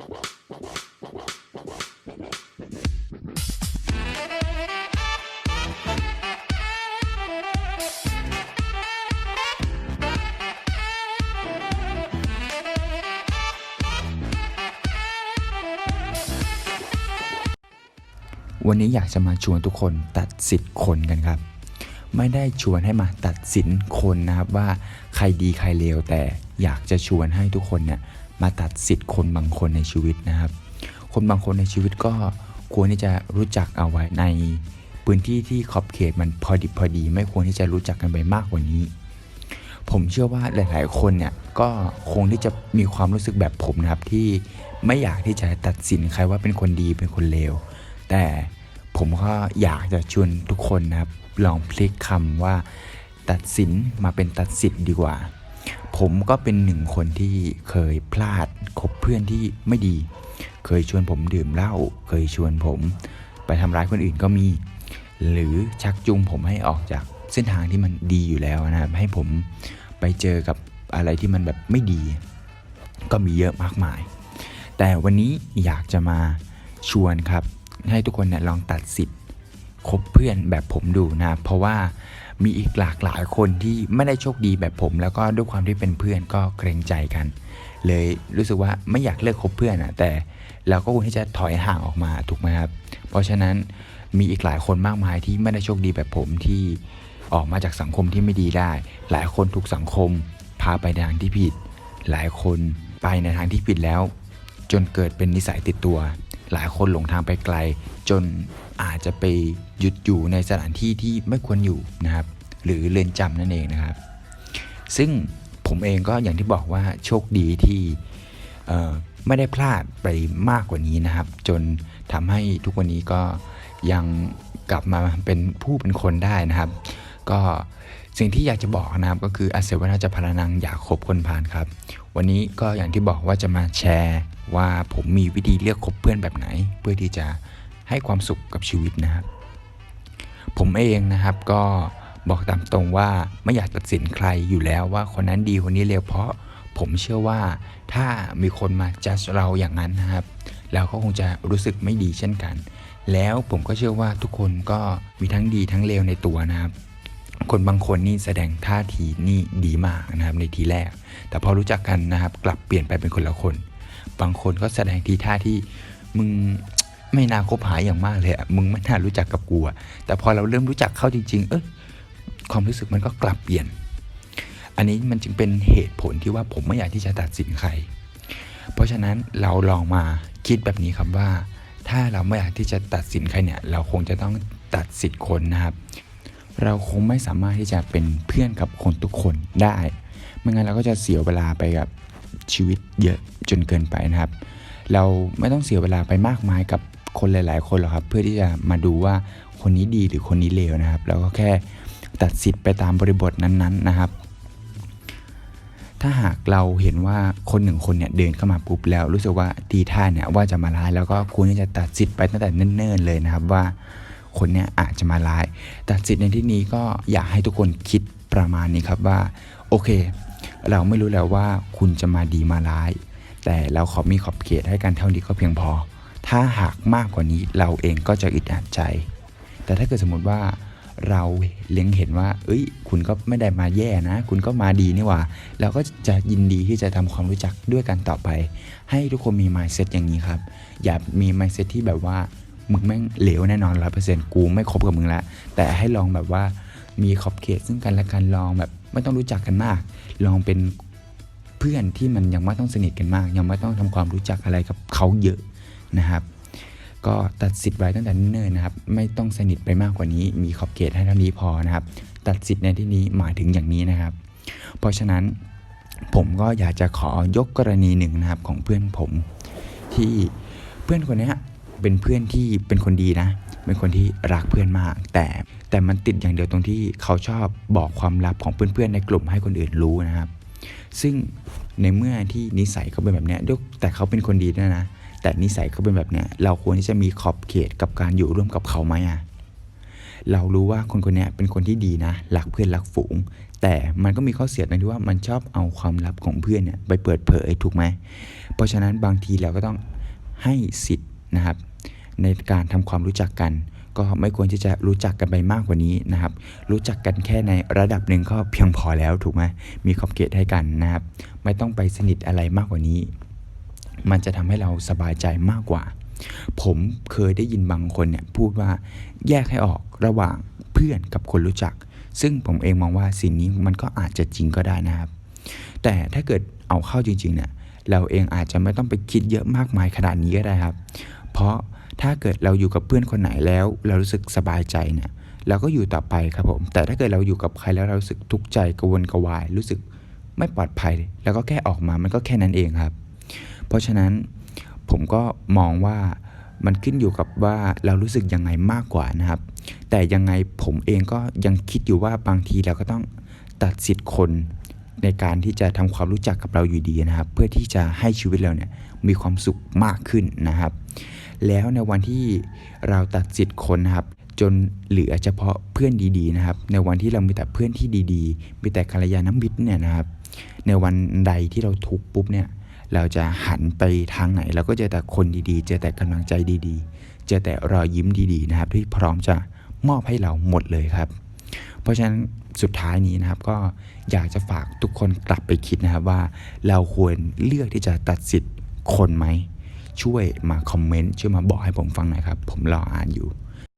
วันนี้อยากจะมาชวนทุกคนตัดสิทธิ์คนกันครับ ไม่ได้ชวนให้มาตัดสินคนนะครับว่าใครดีใครเลวแต่อยากจะชวนให้ทุกคนเนี่ย มาตัดสิทธิ์คนบางคนในชีวิตนะครับ คนบางคนในชีวิตก็ควรที่จะรู้จักเอาไว้ในพื้นที่ที่ขอบเขตมันพอดิบพอดี ไม่ควรที่จะรู้จักกันไปมากกว่านี้ ผมเชื่อว่าหลาย ๆ คนเนี่ยก็คงที่จะมีความรู้สึกแบบผมนะครับที่ไม่อยากที่จะตัดสินใครว่าเป็นคนดีเป็นคนเลวแต่ผมก็อยากจะชวนทุกคนนะครับ ลองพลิกคำว่า ตัดสินมาเป็นตัดสิทธิ์ดีกว่า ผมก็เป็นหนึ่งคนที่เคยพลาดคบเพื่อนที่ไม่ดี เคยชวนผมดื่มเหล้าเคยชวนผมไปทำร้ายคนอื่นก็มี หรือชักจูงผมให้ออกจากเส้นทางที่มันดีอยู่แล้วนะครับให้ผมไปเจอกับอะไรที่มันแบบไม่ดี ก็มีเยอะมากมาย แต่วันนี้อยากจะมาชวนครับ ให้ทุกคนเนี่ยลองตัดสิทธิ์ คบเพื่อนแบบผมดูนะเพราะว่ามีอีกหลากหลายคนที่ไม่ได้โชคดีแบบผม แล้วก็ด้วยความที่เป็นเพื่อนก็เกรงใจกัน เลยรู้สึกว่าไม่อยากเลิกคบเพื่อนอะแต่เราก็ควรที่จะถอยห่างออกมาถูกไหมครับ เพราะฉะนั้นมีอีกหลายคนมากมายที่ไม่ได้โชคดีแบบผมที่ออกมาจากสังคมที่ไม่ดีได้ หลายคนถูกสังคม พาไปในทางที่ผิด หลายคนไปในทางที่ผิดแล้ว จนเกิดเป็นนิสัยติดตัว หลายคนหลงทางไปไกล จนอาจจะไปหยุดอยู่ในสถานที่ที่ไม่ควรอยู่นะครับ หรือเรือนจำนั่นเองนะครับ ซึ่งผมเองก็อย่างที่บอกว่าโชคดีที่ไม่ได้พลาดไปมากกว่านี้นะครับ จนทำให้ทุกวันนี้ก็ยังกลับมาเป็นผู้เป็นคนได้นะครับ ก็ สิ่งที่อยากจะบอกนะครับก็คืออาเสวนาจะพารานังอยากคบคนผ่านครับ วันนี้ก็อย่างที่บอกว่าจะมาแชร์ว่าผมมีวิธีเลือกคบเพื่อนแบบไหน เพื่อที่จะให้ความสุขกับชีวิตนะครับ ผมเองนะครับก็บอกตามตรงว่าไม่อยากตัดสินใครอยู่แล้วว่าคนนั้นดีคนนี้เลวเพราะผมเชื่อว่าถ้ามีคนมาจัดเราอย่างนั้นนะครับเราก็คงจะรู้สึกไม่ดีเช่นกัน แล้วผมก็เชื่อว่าทุกคนก็มีทั้งดีทั้งเลวในตัวนะครับ คนบางคนนี่แสดงท่าทีนี่ดีมากนะครับในทีแรก แต่พอรู้จักกันนะครับกลับเปลี่ยนไปเป็นคนละคน บางคนก็แสดงทีท่าที่มึงไม่น่าคบหาอย่างมากเลยอะมึงไม่น่ารู้จักกับกูอะแต่พอเราเริ่มรู้จักเข้าจริง ๆ เอยความรู้สึกมันก็กลับเปลี่ยน อันนี้มันจึงเป็นเหตุผลที่ว่าผมไม่อยากที่จะตัดสินใคร เพราะฉะนั้นเราลองมาคิดแบบนี้ครับว่า ถ้าเราไม่อยากที่จะตัดสินใครเนี่ย เราคงจะต้องตัดสิทธิ์คนนะครับ เราคงไม่สามารถที่จะเป็นเพื่อนกับคนทุกคนได้ ไม่งั้นเราก็จะเสียเวลาไปกับชีวิตเยอะจนเกินไปนะครับ เราไม่ต้องเสียเวลาไปมากมายกับคนหลาย ๆ คนหรอกครับ เพื่อที่จะมาดูว่าคนนี้ดีหรือคนนี้เลวนะครับ เราก็แค่ตัดสิทธิ์ไปตามบริบทนั้นๆนะครับ ถ้าหากเราเห็นว่าคนหนึ่งคนเนี่ยเดินเข้ามาปุ๊บแล้ว รู้สึกว่าตีท่าเนี่ยว่าจะมาร้ายแล้วก็ควรที่จะตัดสิทธิ์ไปตั้งแต่เนิ่นๆเลยนะครับว่า คนเนี่ยอาจจะมาร้าย แตัดสิทธิ์ในที่นี้ก็อยากให้ทุกคนคิดประมาณนี้ครับว่า โอเค เราไม่รู้แล้วว่าคุณจะมาดีมาร้าย แต่เราขอมีขอบเขตให้กันเท่านี้ก็เพียงพอ ถ้าหากมากกว่านี้เราเองก็จะอึดอัดใจ แต่ถ้าเกิดสมมติว่าเราเล็งเห็นว่า เอ้ย คุณก็ไม่ได้มาแย่นะ คุณก็มาดีนี่หว่า เราก็จะยินดีที่จะทำความรู้จักด้วยกันต่อไป ให้ทุกคนมี mindset อย่างนี้ครับ อย่ามี mindset ที่แบบว่า มึงแม่งเหลวแน่นอนร้อยเปอร์เซ็นต์กูไม่คบกับมึงละแต่ให้ลองแบบว่ามีขอบเขตซึ่งกันและกันลองแบบไม่ต้องรู้จักกันมาก ลองเป็นเพื่อนที่มันยังไม่ต้องสนิทกันมาก ยังไม่ต้องทำความรู้จักอะไรกับเขาเยอะนะครับ ก็ตัดสิทธิ์ไว้ตั้งแต่เนิ่นๆนะครับ ไม่ต้องสนิทไปมากกว่านี้ มีขอบเขตให้เท่านี้พอนะครับ ตัดสิทธิ์ในที่นี้หมายถึงอย่างนี้นะครับ เพราะฉะนั้นผมก็อยากจะขอยกกรณีหนึ่งนะครับของเพื่อนผมที่เพื่อนคนนี้ เป็นเพื่อนที่เป็นคนดีนะ เป็นคนที่รักเพื่อนมาก แต่แต่มันติดอย่างเดียวตรงที่เขาชอบบอกความลับของเพื่อนๆในกลุ่มให้คนอื่นรู้นะครับ ซึ่งในเมื่อที่นิสัยเขาเป็นแบบเนี้ยด้วยแต่เขาเป็นคนดีด้วยนะ แต่นิสัยเขาเป็นแบบเนี้ยเราควรที่จะมีขอบเขตกับการอยู่ร่วมกับเขาไหมอะเรารู้ว่าคนคนนี้เป็นคนที่ดีนะรักเพื่อนรักฝูง แต่มันก็มีข้อเสียตรงที่ว่ามันชอบเอาความลับของเพื่อนเนี่ยไปเปิดเผยถูกไหมเพราะฉะนั้นบางทีเราก็ต้องให้สิทธิ์ นะครับ ในการทำความรู้จักกัน ก็ไม่ควรที่จะรู้จักกันไปมากกว่านี้นะครับ รู้จักกันแค่ในระดับหนึ่งก็เพียงพอแล้วถูกไหมมีขอบเขตให้กันนะครับ ไม่ต้องไปสนิทอะไรมากกว่านี้ มันจะทำให้เราสบายใจมากกว่า ผมเคยได้ยินบางคนเนี่ยพูดว่าแยกให้ออกระหว่างเพื่อนกับคนรู้จัก ซึ่งผมเองมองว่าสิ่งนี้มันก็อาจจะจริงก็ได้นะครับ แต่ถ้าเกิดเอาเข้าจริงๆเนี่ยเราเองอาจจะไม่ต้องไปคิดเยอะมากมายขนาดนี้ก็ได้ครับ เพราะถ้าเกิดเราอยู่กับเพื่อนคนไหนแล้ว เรารู้สึกสบายใจเนี่ยเราก็อยู่ต่อไปครับผม แต่ถ้าเกิดเราอยู่กับใครแล้วเรารู้สึกทุกข์ใจกระวนกวาย รู้สึกไม่ปลอดภัย แล้วก็แค่ออกมามันก็แค่นั้นเองครับ เพราะฉะนั้นผมก็มองว่ามันขึ้นอยู่กับว่าเรารู้สึกยังไงมากกว่านะครับ แต่ยังไงผมเองก็ยังคิดอยู่ว่าบางทีเราก็ต้องตัดสิทธิ์คน ในการที่จะทำความรู้จักกับเราอยู่ดีนะครับ เพื่อที่จะให้ชีวิตเราเนี่ยมีความสุขมากขึ้นนะครับ แล้วในวันที่เราตัดสิทธิ์คนนะครับ จนเหลือเฉพาะเพื่อนดีๆนะครับ ในวันที่เรามีแต่เพื่อนที่ดีๆ มีแต่กัลยาณมิตรเนี่ยนะครับ ในวันใดที่เราทุกปุ๊บเนี่ยเราจะหันไปทางไหนเราก็เจอแต่คนดีๆ เจอแต่กำลังใจดีๆ เจอแต่รอยยิ้มดีๆนะครับ ที่พร้อมจะมอบให้เราหมดเลยครับ ราะฉะนั้นสุดท้ายนี้นะครับก็อยากจะฝากทุกคนกลับไปคิดนะครับว่า เราควรเลือกที่จะตัดสิทธิ์คนไหม ช่วยมาคอมเมนต์ช่วยมาบอกให้ผมฟังหน่อยครับ ผมรออ่านอยู่